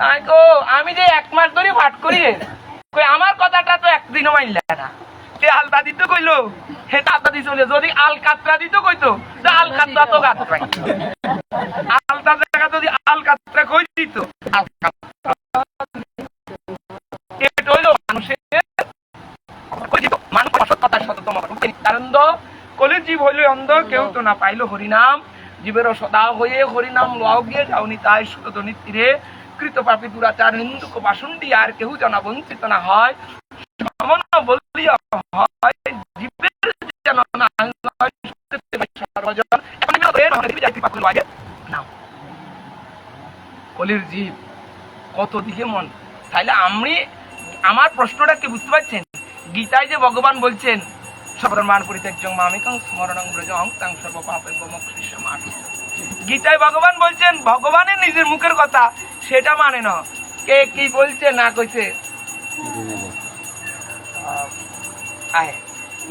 তাই আমি যে এক মাস ধরে ভাট করি কই, আমার কথাটা তো একদিনও মানলে না। সে আলতা দিত কইলো, হে আলতা দিত বলে যদি আল কাতরা দিত কইতো, তো আল কাতরা তো গাত পাই আলতা জায়গা যদি আল কাতরা কই দিত আল কাতরা এটা হইল মানুষের মানুষ সত্যতার সততম কারণ তো কলির জীব হইল অন্ধ, কেউ তো না পাইলো হরিনাম। জীবের সদা হয়ে হরিনাম লও গিয়ে যাওনি তাই সুতনি তীরে কৃত পাপি দুরাচার, নিন্দুক বাসন্তি আর কেউ জানা বঞ্চিত না হয়। যেন কলির জীব, কত দিকে মন। আমি, আমার প্রশ্নটা কি বুঝতে পারছেন? গীতায় যে ভগবান বলছেন সবরমান পরিত্যাজ্য মামিকং স্মরণং ব্রজং তাং সর্ব পাপে গোমক্ষিষ্য গীতায় ভগবান বলছেন ভগবানের নিজের মুখের কথা, সেটা মানে না। কে কি বলছে, না কইছে?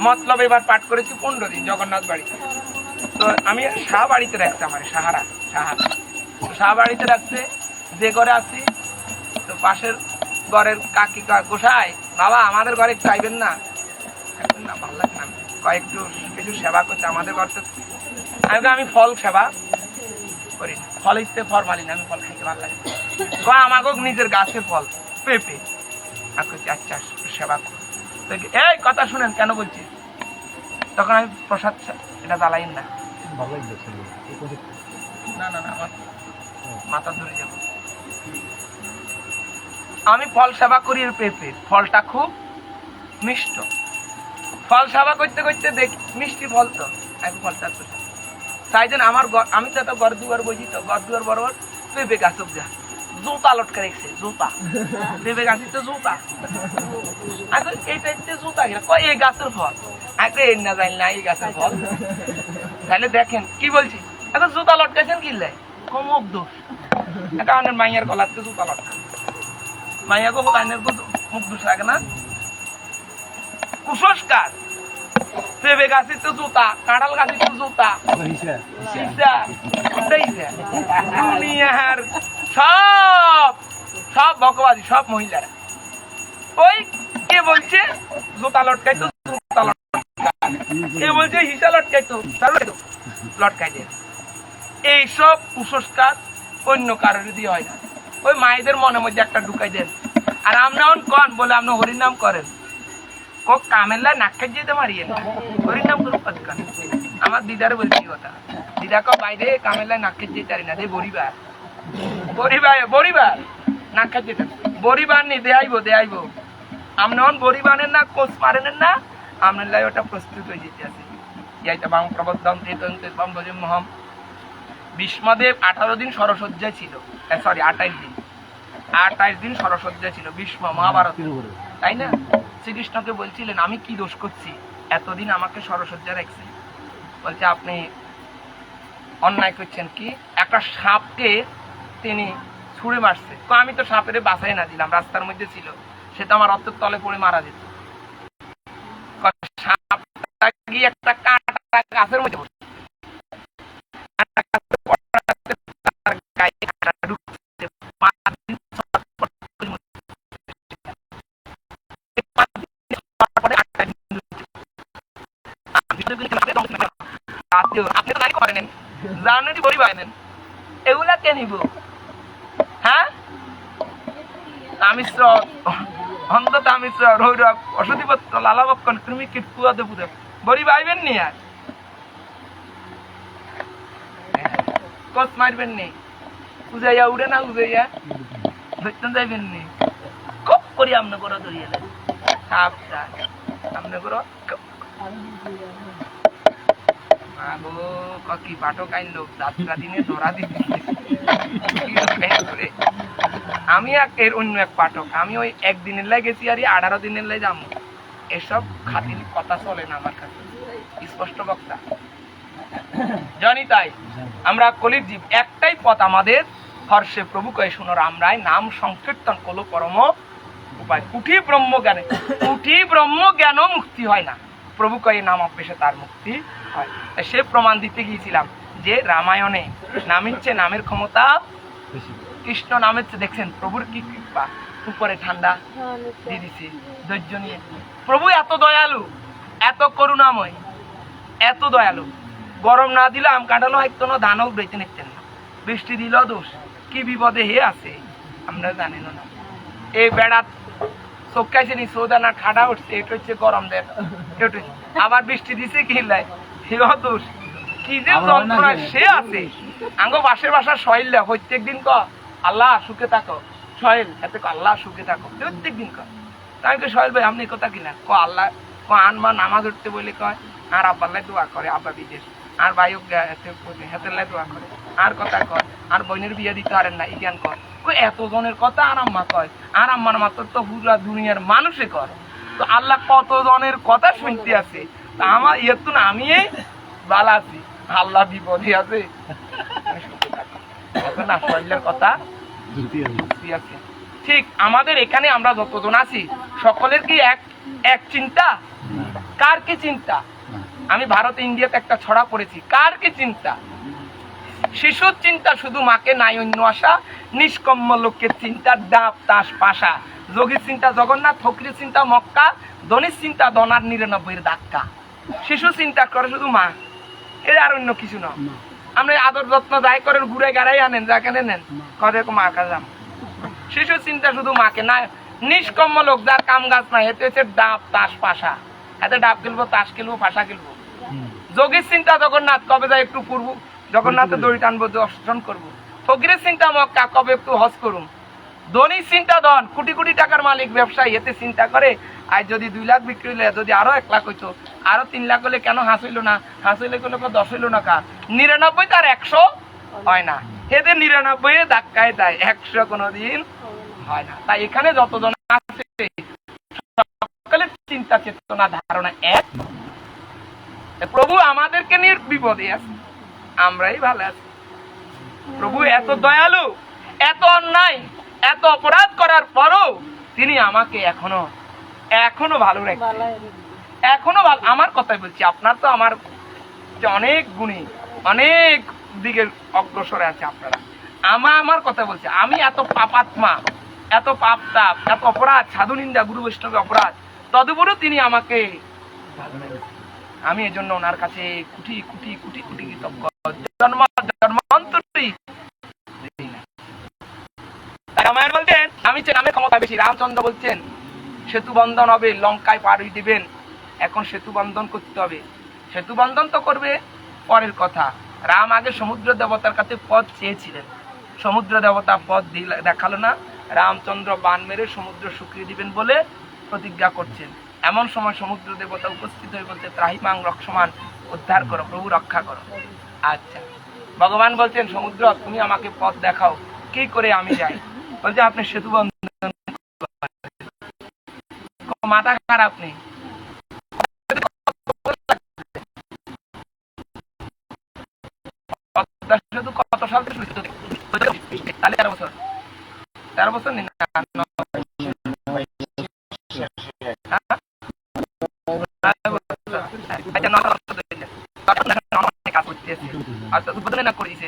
মতলব এবার পাঠ করেছি পনেরো দিন, জগন্নাথ বাড়িতে তো আমি শাহ বাড়িতে রাখছি আমার সাহারা সাহারা। তো শাহ বাড়িতে রাখছে, যে ঘরে আছি, তো পাশের ঘরের কাকি গোসাই বাবা, আমাদের ঘরে আইবেন না। না, ভালো লাগে না। কয়েকটু, কিছু সেবা করছে আমাদের ঘর তো আমি ফল সেবা করি। ফল ইচ্ছে ফরমালিন আমি ফল খাইতে ভালো লাগে কয় আমাকে নিজের গাছের ফল পেঁপে। আর আচ্ছা সেবা কর। কি- এই কথা শুনেন কেন বলছি তখন আমি প্রসাদ এটা জ্বালাইন না। না। না না আমার মাথা ধরে যাব। আমি ফল সেবা করি পেঁপে। ফলটা খুব মিষ্ট। ফল সেবা করতে করতে দেখি মিষ্টি ফল তো। আমি ফলটা তাই জন্য আমার আমি তো একটা ঘর দুয়ার বুঝি তো ঘর দুয়ার বরাবর পেঁপে গাছ যা। জুতা লটকে রেখেছে, জুতা। পেঁপে গাছের তো জুতা। আগে এইটা হচ্ছে জুতা কিনা? কয় এই গাছের ফল? আগে এই না জানি না, এই গাছের ফল। তাহলে দেখেন, কি বলছি? এখন জুতা লটকাইছেন কিনলে? কমক দোষ। আনের মাইয়ার গলাতে জুতা লটকা। মাইয়া গো আইনের মুখ দোষ লাগে না। কুসংস্কার। পেঁপে গাছের তো জুতা কাঁঠাল গাছের তো জুতা দুনিয়ার সব সব ভগবাদী সব মহিলারা ওই কে বলছে জুতা লটকাই তো জুতা কে বলছে হিসা লটকাই তো তাহলে লটকাই দে এইসব কুসংস্কার অন্য কারোর দিয়ে হয় না ওই মায়েদের মনের মধ্যে একটা ঢুকাই দেন আর আপনি কন বলে আপনি হরিনাম করেন কামেল্লা নাক্কা যেতে মারিয়ে না। হরিনাম করুন কতক্ষণ আমার দিদারে বলছি কথা। বাইরে কামেল্লা না দে বরিবার বরিবার বরিবার বরিবার নি অন বরিবানের না কোচ মারেন না। আপনার লাই ওটা প্রস্তুত হয়ে যেতে আছে। বাম ভজম মহম। ভীষ্মদেব আঠারো দিন সরসজ্জায় ছিল। সরি আঠাইশ দিন। আঠাইশ দিন সরসজ্জায় ছিল। বিষ্ম মহাভারত। তাই না? শ্রীকৃষ্ণকে বলছিলেন, আমি কি দোষ করছি? এতদিন আমাকে সরসজ্জা রাখছে বলছে, আপনি অন্যায় করছেন কি? একটা সাপকে তিনি ছুঁড়ে মারছে। তো আমি তো সাপের বাসায় না দিলাম, রাস্তার মধ্যে ছিল। সে তো আমার রক্তের তলে পড়ে মারা যেত। সাপটা গিয়ে একটা কাঁটা গাছের মধ্যে তামিশ্র রৈরব লালাবক্ষণ কৃমি কীট পুয়া দেবু দেব বড়ি পাইবেন নি আর? কস মারবেন নি? উজাইয়া উড়ে না উজাইয়া? ধরতে যাইবেন নি? কপ করি আমনে করো ধরিয়ে সাপ সাপটা আমনে করো। আগো ক- কি পাঠক আইনলো? যাত্রা দিনে আমি অন্য এক আমি ওই একদিনের লাই গেছি আর আঠারো দিনের লাই যাব এসব খাতির কথা চলে না আমার কাছে। স্পষ্ট বক্তা। জানি তাই, আমরা কলির জীব, একটাই পথ আমাদের। হর্ষে প্রভু কয়ে, শুনো আমরাই নাম সংকীর্তন করল পরম উপায়। কুঠি ব্রহ্ম জ্ঞানে কুঠি ব্রহ্ম জ্ঞান মুক্তি হয় না। প্রভু কয়ে নাম অভ্যেসে তার মুক্তি হয়। সে প্রমাণ দিতে গিয়েছিলাম যে রামায়ণে নামের চেয়ে নামের ক্ষমতা কৃষ্ণ নামের চেয়ে দেখছেন প্রভুর কি কৃপা? উপরে ঠান্ডা দিয়ে দিছে ধৈর্য নিয়ে। প্রভু এত দয়ালু এত করুণাময় এত দয়ালু। গরম না দিলে আম কাটানো হয়তো না ধানও বেঁচে নিতেন না। বৃষ্টি দিল দোষ কি বিপদে হে আছে আমরা জানি না। এই বেড়া চোখাইছে নি সৌদানা ঠাডা উঠছে এটা হচ্ছে গরম দেয় আবার বৃষ্টি দিছে কি লাই? দোষ কি যে যন্ত্রণা সে আছে। আঙ্গ বাসা সহিল প্রত্যেক দিন ক আল্লাহ সুখে থাকো। সহেল এতে ক আল্লাহ সুখে থাকো। প্রত্যেক দিন ক। তাই কে সহেল ভাই আপনি কথা কিনা ক আল্লাহ ক আনমা নামাজ উঠতে বলে কয় আর আব্বাল্লাই দোয়া করে আব্বা বিদেশ। আর ভাইও হাতের লাই দোয়া করে। আর কথা কয়। আর বোনের বিয়ে দিতে পারেন না ইজ্ঞান কর। কই এত জনের কথা আর আম্মা কয়? আর আম্মার মাত্র তো পুরা দুনিয়ার মানুষে কর। তো আল্লাহ কত জনের কথা শুনতে আছে? তা আমার ইয়ে তো না আমি বালা আছি। আল্লাহ বিপদে আছে। এখন কথা আছে। ঠিক আমাদের এখানে আমরা যতজন আছি সকলের কি এক এক চিন্তা? কার কি চিন্তা? আমি ভারত ইন্ডিয়াতে একটা ছড়া পড়েছি। কার কি চিন্তা? শিশুর চিন্তা শুধু মাকে নাই অন্য আশা। নিষ্কম্ম লোকের চিন্তা ডাব তাস পাশা। যোগীর চিন্তা জগন্নাথ ফকরির চিন্তা মক্কা ধনির চিন্তা দনার নিরানব্বইয়ের ধাক্কা। শিশু চিন্তা করে শুধু মা। এর আর অন্য কিছু না। আপনি আদর যত্ন যাই করেন ঘুরে গাড়াই আনেন যা কেন নেন। কদে মা কাজাম শিশু চিন্তা শুধু মাকে না নিষ্কম্ম লোক যার কাম গাছ নাই এতে হচ্ছে ডাব তাস পাশা। এতে ডাব খেলব তাস খেলব পাশা খেলব যোগীর চিন্তা জগন্নাথ কবে যায় একটু পূর্ব জগন্নাথের দড়ি টানবো দর্শন করব। ফকিরের চিন্তা মক্কা কবে একটু হজ করুন ধনীর চিন্তা ধন কোটি কোটি টাকার মালিক ব্যবসায়ী এতে চিন্তা করে। আর যদি দুই লাখ বিক্রি হলে যদি আরও এক লাখ হইতো আরও তিন লাখ হলে কেন হাস হইল না? হাস হইলে কোনো দশ হইল না কার? নিরানব্বই তার একশো হয় না। এদের নিরানব্বই ধাক্কায় দেয় একশো কোনোদিন হয় না। তাই এখানে যতজন আছে সকলের চিন্তা চেতনা ধারণা এক। প্রভু আমাদেরকে নিয়ে বিপদে আছে আমরাই ভালো আছি। প্রভু এত দয়ালু এত অন্যায় এত অপরাধ করার পরও তিনি আমাকে এখনও এখনও ভালো রাখছেন। এখনও ভালো আমার কথাই বলছি আপনার তো আমার অনেক গুণী অনেক দিকে অগ্রসরে আছে আপনারা। আমার আমার কথা বলছি আমি এত পাপাত্মা এত পাপ তাপ এত অপরাধ সাধু নিন্দা গুরু বৈষ্ণবের অপরাধ তদুপরও তিনি আমাকে। আমি এজন্য ওনার কাছে কুটি কুটি কুটি কুটি কৃতজ্ঞ। রামায়ণ বলতেন আমি নামে ক্ষমতা বেশি, রামচন্দ্র বলছেন, সেতু বন্ধন হবে, লঙ্কায় পাড়ি দিবেন, এখন সেতু বন্ধন করতে হবে। সেতু বন্ধন তো করবে পরের কথা। রাম আগে সমুদ্র দেবতার কাছে পথ চেয়েছিলেন। সমুদ্র দেবতা পথ দেখাল না। রামচন্দ্র বান মেরে সমুদ্র শুকিয়ে দিবেন বলে প্রতিজ্ঞা করছেন। এমন সময় সমুদ্র দেবতা উপস্থিত হয়ে বলছে, ত্রাহিমাং রক্ষমান উদ্ধার করো, প্রভু রক্ষা করো। আচ্ছা। ভগবান বলছেন, সমুদ্র, তুমি আমাকে পথ দেখাও। কি করে আমি যাই? বলছে, আপনি সেতু বন্ধন মাথা খারাপ নেই। কত সাল থেকে তেরো বছর। তেরো বছর নেই না নয়। হ্যাঁ? নয় বছর। আচ্ছা, নয় বছর ধরে। তখন দেখেন অনেক কাজ করতেছে। আচ্ছা, উদ্বোধন না করেছে।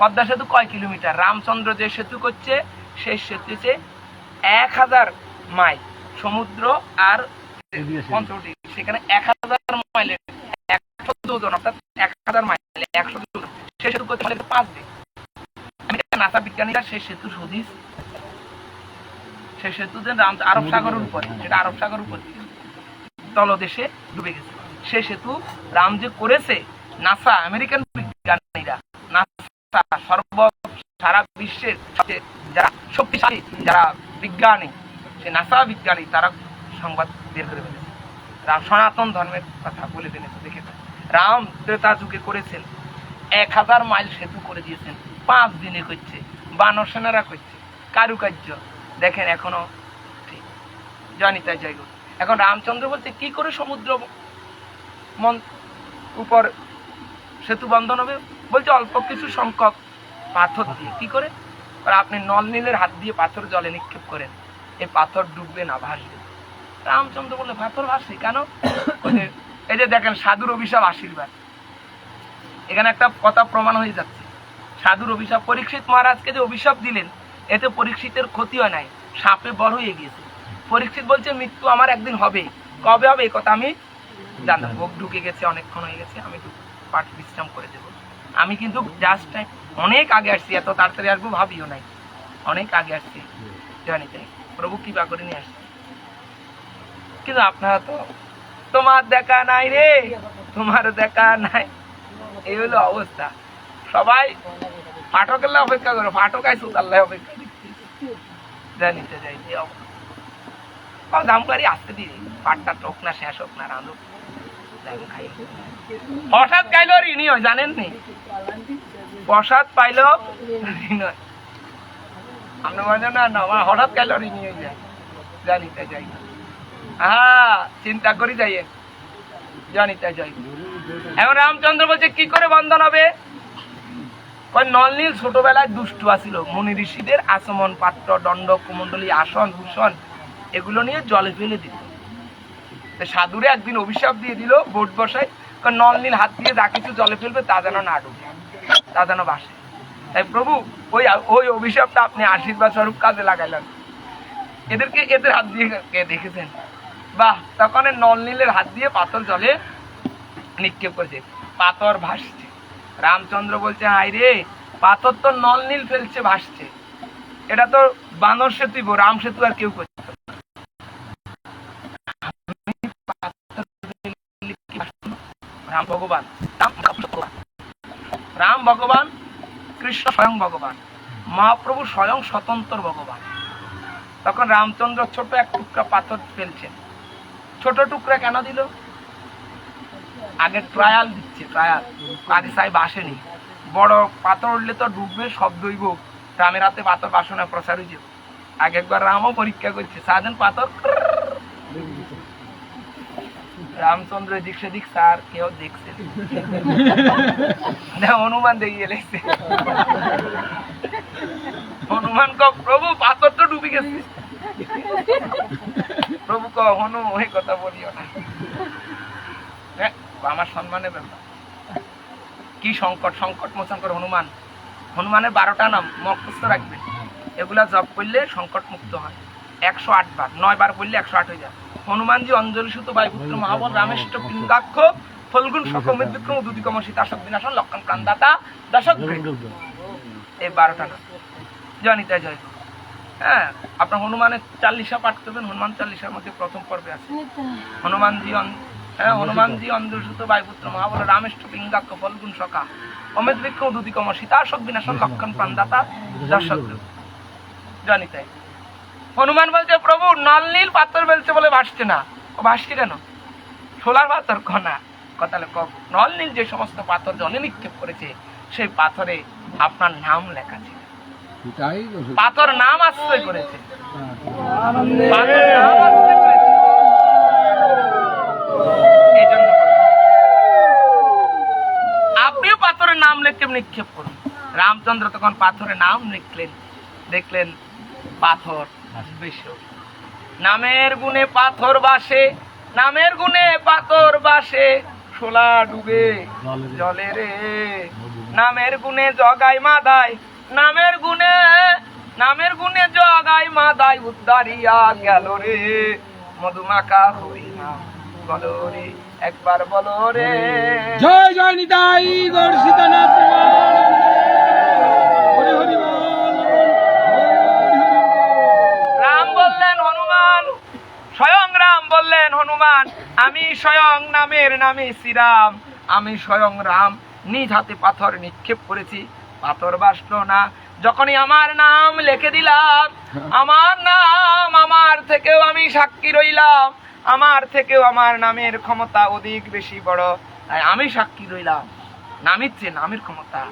পদ্মা সেতু কয় কিলোমিটার? রামচন্দ্র যে সেতু করছে, সেই সেতু হচ্ছে এক হাজার মাইল সমুদ্র আর সেখানে এক হাজার মাইলের একশো দুজন, অর্থাৎ এক হাজার মাইল একশো দুজন। সে সেতু পাঁচ দিন। নাসা বিজ্ঞানীরা সেই সেতু সেই সেতু যে রাম আরব সাগরের উপরে সেটা আরব উপর তলদেশে ডুবে গেছে। সে সেতু রাম যে করেছে নাসা আমেরিকান বিজ্ঞানীরা নাসা সর্ব সারা বিশ্বের যারা শক্তিশালী, যারা বিজ্ঞানী, সে নাসা বিজ্ঞানী, তারা সংবাদ বের করে ফেলেছে। রাম সনাতন ধর্মের কথা বলে ফেলেছে দেখে রাম ত্রেতা যুগে করেছেন, এক হাজার মাইল সেতু করে দিয়েছেন, পাঁচ দিনে করছে, বানর সেনারা করছে, কারুকার্য। দেখেন এখনও ঠিক, জানি তাই যাই এখন রামচন্দ্র বলছে, কি করে সমুদ্র মন, উপর সেতু বন্ধন হবে? বলছে অল্প কিছু সংখ্যক পাথর দিয়ে। কি করে? আর আপনি নল নীলের হাত দিয়ে পাথর জলে নিক্ষেপ করেন। এই পাথর ডুববে না, ভাসবে। রামচন্দ্র বললে, পাথর ভাসে কেন? এই যে দেখেন, সাধুর অভিশাপ আশীর্বাদ। এখানে একটা কথা প্রমাণ হয়ে যাচ্ছে। সাধুর অভিশাপ, পরীক্ষিত মহারাজকে যে অভিশাপ দিলেন, এতে পরীক্ষিতের ক্ষতি হয় নাই, সাপে বড় হয়ে গিয়েছে। পরীক্ষিত বলছে, মৃত্যু আমার একদিন হবে। কবে হবে এই কথা আমি জানতাম। ভোগ ঢুকে গেছে, অনেকক্ষণ হয়ে গেছে, আমি পাঠ বিশ্রাম করে দেবো। আমি কিন্তু জাস্ট অনেক আগে আসছি, এত তাড়াতাড়ি আসব ভাবিও নাই। অনেক আগে আসছি জানি তাই প্রভু কৃপা করে নিয়ে আসছি। কিন্তু আপনারা তো, তোমার দেখা নাই রে, তোমার দেখা নাই। এই হলো অবস্থা। সবাই পাঠকের অপেক্ষা করো পাঠক আইসু আল্লাহ অপেক্ষা জানিতে যাই যে অবস্থা। দাম করি আসতে দিই পাটটা টোক না, শেষ হোক না, রাঁধুক। হঠাৎ গাইলো ঋণী হয় জানেন নি প্রসাদ পাইলো। না হঠাৎ গাইলো ঋণী হয়ে যায় জানিতে যাই হ্যাঁ চিন্তা করি যাই জানিতে যাই। এখন রামচন্দ্র বলছে, কি করে বন্ধন হবে? নলনীল ছোটবেলায় দুষ্টু আসিল মুনি ঋষিদের আসমন পাত্র, দণ্ড, কুমণ্ডলী, আসন, ভূষণ, এগুলো নিয়ে জলে ফেলে দিল। সাধুরে একদিন অভিশাপ দিয়ে দিল বোট বসায়। নলনীল হাত দিয়ে যা কিছু জলে ফেলবে তা যেন না ডুবে। তা যেন বাসে। তাই প্রভু, ওই ওই অভিশাপটা আপনি আশীর্বাদ স্বরূপ কাজে লাগাইলেন। এদেরকে এদের হাত দিয়ে কে দেখেছেন? বাহ, তখন এই নলনীলের হাত দিয়ে পাথর জলে নিক্ষেপ করেছে। পাথর ভাসছে। রামচন্দ্র বলছে হাই রে, পাথর তো নল নীল ফেলছে, ভাসছে। এটা তো বানর সেতু, রাম সেতু আর কেউ করছে। রাম ভগবান। রাম ভগবান, কৃষ্ণ স্বয়ং ভগবান মহাপ্রভু স্বয়ং স্বতন্ত্র ভগবান। তখন রামচন্দ্র ছোট এক টুকরা পাথর ফেলছেন। ছোট টুকরা কেন দিল? আগে ট্রায়াল দিচ্ছে ট্রায়াল আগে সাহেব আসেনি। বড় পাথর উঠলে তো ডুববে, সব দইব রামের হাতে পাথর বাসনা প্রসার হয়ে যাবে আগে একবার রামও পরীক্ষা করছে সাজেন পাথর। রামচন্দ্র এদিক সেদিক স্যার কেউ দেখছে না, হনুমান দেখিয়ে লেগছে। হনুমান ক প্রভু পাথর তো ডুবে গেছে। প্রভু ক হনু ওই কথা বলিও না। আমার সম্মানের ব্যাপার। কি সংকট সংকট মোচন করে হনুমান। হনুমানের বারোটা নাম মকস্থ রাখবেন এগুলা জপ করলে সংকট মুক্ত হয়। একশো আট বার নয় বার করলে একশো আট হয়ে যায় হনুমানজি অঞ্জলি সুত বায়ুপুত্র মহাবল রামেষ্ট পিঙ্গাক্ষ ফলগুন সকমের বিক্রম দুদিকম সীতাশক বিনাশন লক্ষণ প্রাণদাতা দশক এই বারোটা নাম জনিতা জয়। হ্যাঁ আপনার হনুমানের চাল্লিশা পাঠ করবেন হনুমান চাল্লিশার মধ্যে প্রথম পর্বে আছে। হনুমানজি হ্যাঁ হনুমানজি অন্ধসূত বায়ুপুত্র মহাবল রামেষ্ট পিঙ্গাক্ষ ফলগুন সকা অমিত বিক্রম দুদিকম সীতাশক বিনাশন লক্ষণ প্রাণদাতা দর্শক জানিতে হনুমান বলছে প্রভু নল নীল পাথর বেলছে বলে ভাসছে না। ও ভাসছে কেন? সোলার পাথর কনা কথা নল নীল যে সমস্ত পাথর জলে নিক্ষেপ করেছে সেই পাথরে আপনার নাম লেখা ছিল। পাথর নাম আশ্রয় করেছে। আপনিও পাথরের নাম লিখে নিক্ষেপ করুন। রামচন্দ্র তখন পাথরের নাম লিখলেন দেখলেন পাথর নামের গুণে পাথর বাসে নামের গুণে পাথর বাসে শোলা ডুবে জলে রে। নামের গুণে জগাই মাদাই নামের গুণে নামের গুণে জগাই মাদাই উদ্ধারিয়া গেল রে। মধুমাকা হই না বলো রে একবার বলো রে। জয় জয় নিতাই গৌর সীতানাথ বললেন, হনুমান। স্বয়ং রাম বললেন, হনুমান, আমি স্বয়ং নামের নামে শ্রীরাম। আমি স্বয়ং রাম, নিজ হাতে পাথর নিক্ষেপ করেছি। পাথর বাসলো না। যখনই আমার নাম লিখে দিলাম, আমার নাম, আমার থেকেও আমি সাক্ষী রইলাম। আমার থেকেও আমার নামের ক্ষমতা অধিক বেশি বড়। তাই আমি সাক্ষী রইলাম। নামের চেয়ে নামের ক্ষমতা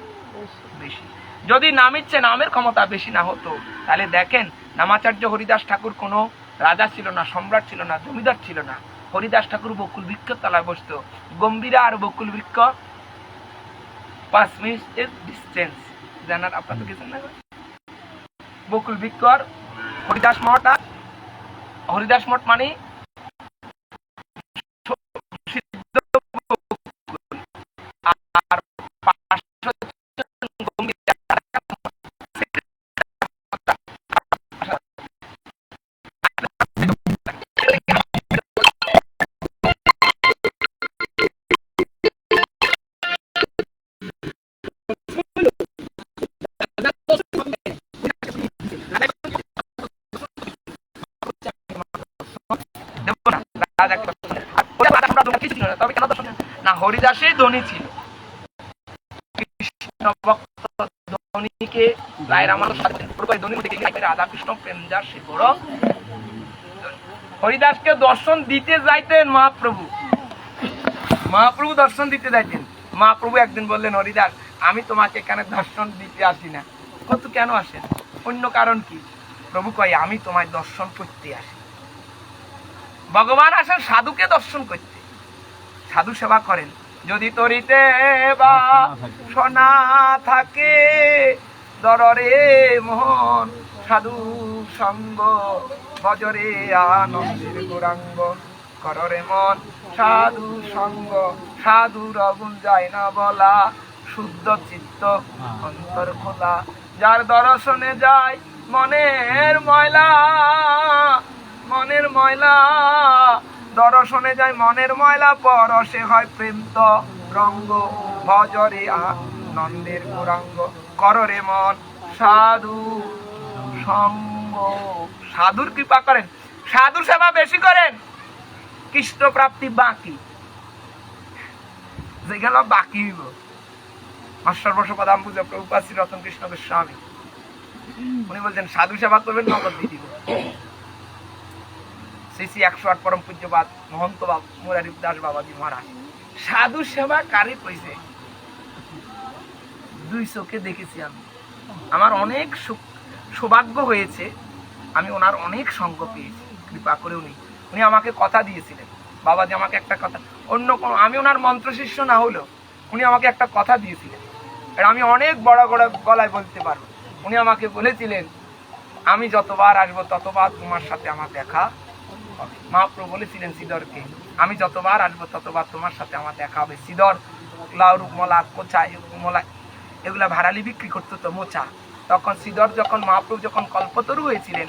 বেশি। যদি নামের চেয়ে নামের ক্ষমতা বেশি না হতো, তাহলে দেখেন নামাচার্য হরিদাস ঠাকুর কোনো রাজা ছিল না, সম্রাট ছিল না, জমিদার ছিল না। হরিদাস ঠাকুর বকুল বৃক্ষ তলায় বসত। গম্ভীরা আর বকুল বৃক্ষ পাঁচ মিনিটের ডিস্টেন্স জানার আপনাদের গেছেন না বকুল বৃক্ষর হরিদাস মঠ আর হরিদাস মঠ মানে যার সে বড় হরিদাসকে দর্শন দিতে যাইতেন মহাপ্রভু। মহাপ্রভু দর্শন দিতে যাইতেন। মহাপ্রভু একদিন বললেন, হরিদাস, আমি তোমাকে এখানে দর্শন দিতে আসি না। কত কেন আসেন? অন্য কারণ কি? প্রভু কয়, আমি তোমায় দর্শন করতে আসি। ভগবান আসেন সাধুকে দর্শন করতে। সাধু সেবা করেন। যদি তরিতে বা সোনা থাকে, দররে মোহন সাধু সঙ্গ ভজরে আনন্দের গৌরাঙ্গ, কররে মন সাধু সঙ্গ, সাধু রগুন যায় না বলা, শুদ্ধ চিত্ত অন্তর খোলা। যার দর্শনে যায় মনের ময়লা মনের ময়লা দর্শনে যায় মনের ময়লা পরশে হয় প্রেম তো রঙ্গ, ভজরে আনন্দের গৌরাঙ্গ কররে মন, সাধু সঙ্গ। সাধুর কৃপা করেন। সাধু সেবা বেশি করেন। কৃষ্ণ প্রাপ্তি বাকি যেগুলো বাকি হইব। সর্বসপদাম পূজা প্রভুপাত শ্রী রতন কৃষ্ণ গোস্বামী। উনি বলছেন, সাধু সেবা করবেন, নগদ দিয়ে দিব। শ্রী শ্রী একশো আট পরম পূজ্যবাদ মহন্ত বাব মুরারি দাস বাবাজি মহারাজ। সাধু সেবা কারে কইছে? দুই চোখে দেখেছি আমি। আমার অনেক সৌভাগ্য হয়েছে, আমি ওনার অনেক সঙ্গ পেয়েছি, কৃপা করে উনি উনি আমাকে কথা দিয়েছিলেন। বাবাজি আমাকে একটা কথা, অন্য কোনো, আমি ওনার মন্ত্র শিষ্য না হলেও উনি আমাকে একটা কথা দিয়েছিলেন। আর আমি অনেক বড় বড় গলায় বলতে পারব। উনি আমাকে বলেছিলেন, আমি যতবার আসব ততবার তোমার সাথে আমার দেখা হবে। মহাপ্রভু বলেছিলেন সিদরকে। আমি যতবার আসব, ততবার তোমার সাথে আমার দেখা হবে। সিদর লাউ রুকমলা কোচা রুকমলা এগুলো ভাড়ালি বিক্রি করতো তো মোচা। তখন সিদর যখন মহাপ্রভু যখন কল্পতরু হয়েছিলেন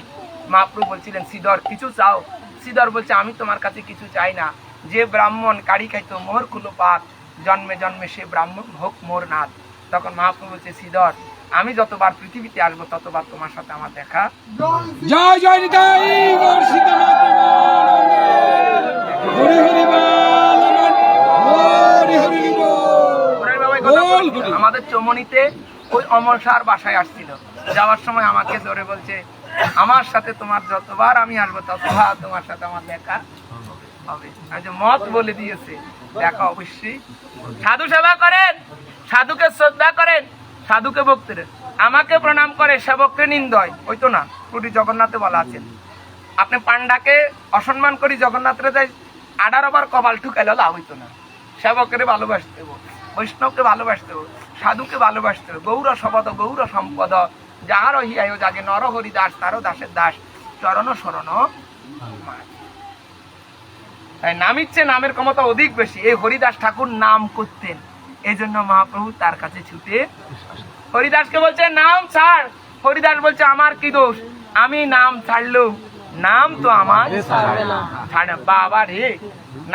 মহাপ্রভু বলছিলেন, সিদর, কিছু চাও? সিদর বলছে, আমি তোমার কাছে কিছু চাই না। যে ব্রাহ্মণ কাড়ি খাইতো মোহর কুলো পাক জন্মে জন্মে সে ব্রাহ্মণ হোক মোর নাথ। তখন মহাপ্রভু বলছে, সিদর আমি যতবার পৃথিবীতে আসব ততবার তোমার সাথে আমার দেখা। জয় জয় নিতাই। আমাদের চমনিতে ওই অমর সার বাসায় আসছিল। যাওয়ার সময় আমাকে ধরে বলছে আমার সাথে তোমার যতবার আমি আসব ততবার তোমার সাথে আমার দেখা হবে। আমি যে মত বলে দিয়েছে। দেখা অবশ্যই। সাধু সেবা করেন সাধুকে শ্রদ্ধা করেন। সাধুকে ভক্তির। আমাকে প্রণাম করে সেবককে নিন্দয়। ওই তো না পুরী জগন্নাথে বলা আছে। আপনি পান্ডাকে অসম্মান করি জগন্নাথরে যাই আডার আবার কপাল ঠুকাইলে, লাভ হইতো না। সেবকের ভালোবাসতে হবে বৈষ্ণবকে ভালোবাসতে হবে সাধুকে ভালোবাসতে হবে গৌর শবদ গৌর সম্পদ, যাহার হিয়ায় যাকে নর হরি দাস তারও দাসের দাস। চরণ শরণ তাই নাম ইচ্ছে, নামের ক্ষমতা অধিক বেশি। এই হরিদাস ঠাকুর নাম করতেন। এই জন্য মহাপ্রভু তার কাছে ছুটে হরিদাসকে বলছে নাম ছাড়। হরিদাস বলছে আমার কি দোষ? আমি নাম ছাড়লেও নাম তো আমার ছাড়ে বাবা রে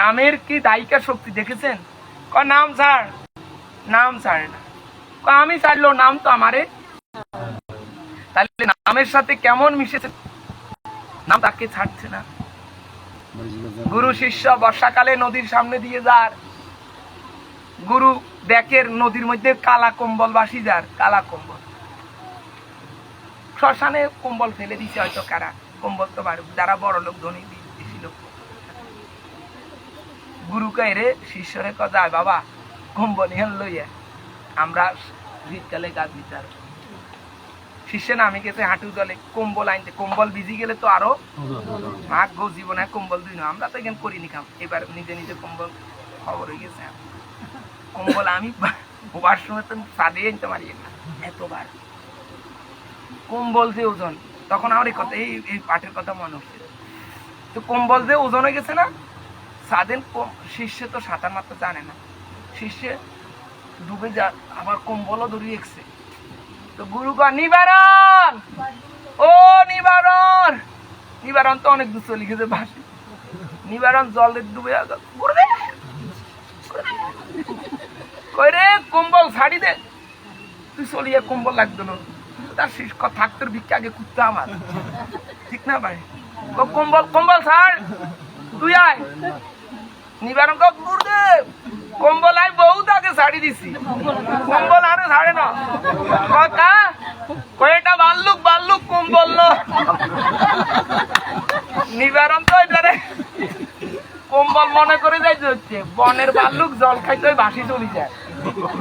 নামের কি দায়িকা শক্তি দেখেছেন? ক নাম ছাড় নাম ছাড়ে না। ক আমি ছাড়লো নাম তো আমারে তাহলে নামের সাথে কেমন মিশেছে? নাম তাকে ছাড়ছে না। গুরু শিষ্য বর্ষাকালে নদীর সামনে দিয়ে যার। গুরু দেখের নদীর মধ্যে কালা কম্বল বাসি যার, কালা কম্বল। শ্মশানে কম্বল ফেলে দিছে হয়তো কারা। কম্বল তো যারা বড় লোক, ধনী বেশি গুরু রে, শিষ্যরে ক যায় বাবা, কম্বল ইহান লইয়া, আমরা শীতকালে গাছ বিচার শিষ্যে নামে গেছে হাঁটু জলে, কম্বল আনতে। কম্বল ভিজি গেলে তো আরও ভাগ গো জীবনে কম্বল দিই না আমরা তো এখানে করিনি কাম এবার নিজে নিজে কম্বল খবর হয়ে গেছে। কম্বল আমি হবার সময় তো সাদে আনতে পারি না। এতবার। কম্বল যে ওজন। তখন আমার এই কথা, এই এই পাঠের কথা মনে হচ্ছে। তো কম্বল যে ওজন হয়ে গেছে না। সাদেন শিষ্যে তো সাঁতার মারতে জানে না। শিষ্যে ডুবে যা, আবার কম্বলও দড়ি একছে। তো গুরু কয় নিবারণ! ও নিবারণ! নিবারণ তো অনেক দূর চলে গেছে ভাসি নিবারণ জলে ডুবে গেল। কই কম্বল ছাড়ি দে। তুই চলিয়ে কম্বল লাগতো না। তার শেষ কথা থাকতো ভিক্ষা আগে কুত্তা আমার। ঠিক না ভাই? কম্বল কম্বল ছাড়। তুই আয়। নিবারণ কক কম্বল আমি বহুত আগে শাড়ি দিছি। কম্বল আরে ছাড়ে না। কথা কয়টা বাল্লুক বাল্লুক কম্বল ন। নিবারণ তো এটারে কম্বল মনে করে যাই হচ্ছে, বনের বাল্লুক জল খাইতে বাসি চলে যায়।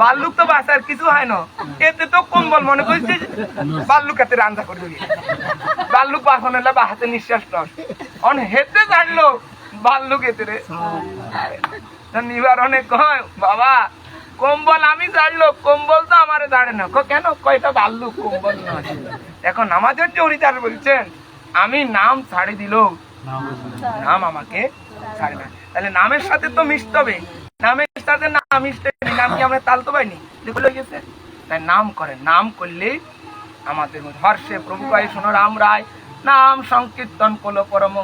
বাল্লুক তো বাসার কিছু হয় না। এতে তো কম্বল মনে করছে যে বাল্লুক হাতে রান্না করে দিবি। বাল্লুক বাসন এলে বা হাতে নিঃশ্বাস টস অন হেতে ছাড়লো বাল্লুক এতে রে। নিবারণে কয় বাবা কম্বল আমি ছাড়লো কম্বল তো আমারে দাঁড়ে না। কেন? কয়টা বাল্লুক কম্বল নয়। এখন আমাদের চরিতার বলছেন আমি নাম ছাড়ি দিল নাম আমাকে ছাড়ে না। তাহলে নামের সাথে তো মিশতে হবে। নামের সাথে না মিশতে নাম কি আমরা গেছে। তাই নাম করে নাম আমাদের হর্ষে শোনো রাম রায়। নাম সংকীর্তন করল পরম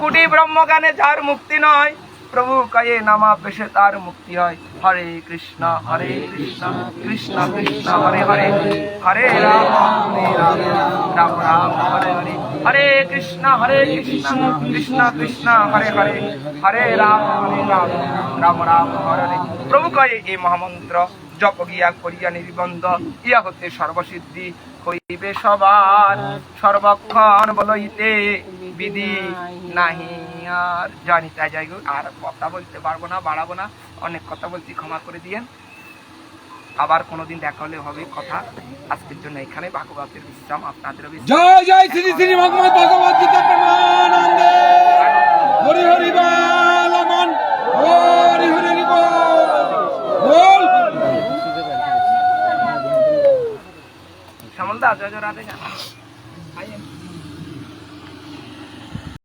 কুটি ব্রহ্মগানে যার মুক্তি নয় প্রভু কয়ে নামা পেশে তার মুক্তি হয়। হরে কৃষ্ণ হরে কৃষ্ণ কৃষ্ণ কৃষ্ণ, হরে হরে। হরে রাম হরে রাম রাম রাম, হরে হরে। হরে কৃষ্ণ হরে কৃষ্ণ কৃষ্ণ কৃষ্ণ, হরে হরে। হরে রাম হরে রাম রাম রাম, হরে হরে। প্রভু কয়ে এই মহামন্ত্র, জপ গিয়া করিয়া নির্বন্ধ ইয়া হতে সর্বসিদ্ধি। হইবে সবার সর্বক্ষণ বলইতে বিধি নাহি, আর জানি তাই যাই আর কথা বলতে পারব না, বাড়াবো না, অনেক কথা বলছি, ক্ষমা করে দিয়েন। আবার কোনোদিন দেখা হলে হবে কথা। আজকের জন্য এখানে ভাগবতের বিশ্রাম আপনাদের জয় জয় শ্রী শ্রী ভগবত ভগবত হরি হরি বল হরি হরি বল। শ্যামল দা জয় জয় রাধে গান